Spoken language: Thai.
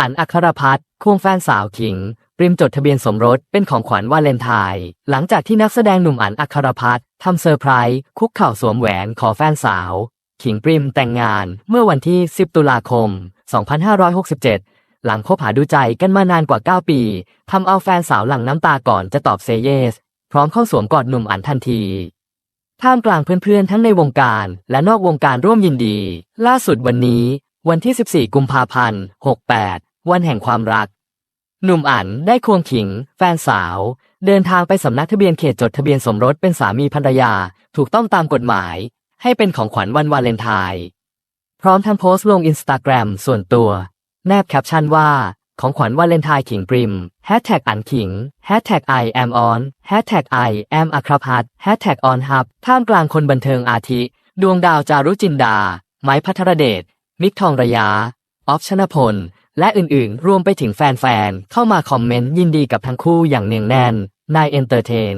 อันอัครพัฒน์ควงแฟนสาวขิงริมจดทะเบียนสมรสเป็นของขวัญวาเลนไทน์หลังจากที่นักแสดงหนุ่มอันอัครพัฒน์ทำเซอร์ไพรส์คุกเข่าสวมแหวนขอแฟนสาว ขิงปริมแต่งงานเมื่อวันที่ 10 ตุลาคม 2567 หลังคบหาดูใจกันมานานกว่า 9 ปีทำเอาแฟนสาวหลั่งน้ำตาก่อนจะตอบเซเยส พร้อมเข้าสวมกอดหนุ่มอันทันทีท่ามกลางเพื่อนๆ ทั้งในวงการและนอกวงการร่วมยินดี ล่าสุดวันนี้ วันที่ 14 กุมภาพันธ์ 68 วันแห่งความรัก หนุ่มอั๋นได้ควงขิง แฟนสาว เดินทางไปสำนักทะเบียนเขตจดทะเบียนสมรสเป็นสามีภรรยาถูกต้องตามกฎหมาย ให้เป็นของขวัญวันวาเลนไทน์พร้อมทั้งโพสต์ลงอินสตาแกรมส่วนตัว แนบแคปชั่นว่าของขวัญวาเลนไทน์ขิงปริม Hashtag อันขิง Hashtag I am on Hashtag I am อัครพัฒน์ Hashtag on hub ท่ามกลางคนบันเทิงอาทิ ดวงดาวจารุจินดา ไม้พัทรเดช มิกทองระยะ ออฟชนพล และอื่นๆ รวมไปถึงแฟนๆ เข้ามาคอมเมนต์ยินดีกับทั้งคู่อย่างเนืองแน่นนายเอนเตอร์เทน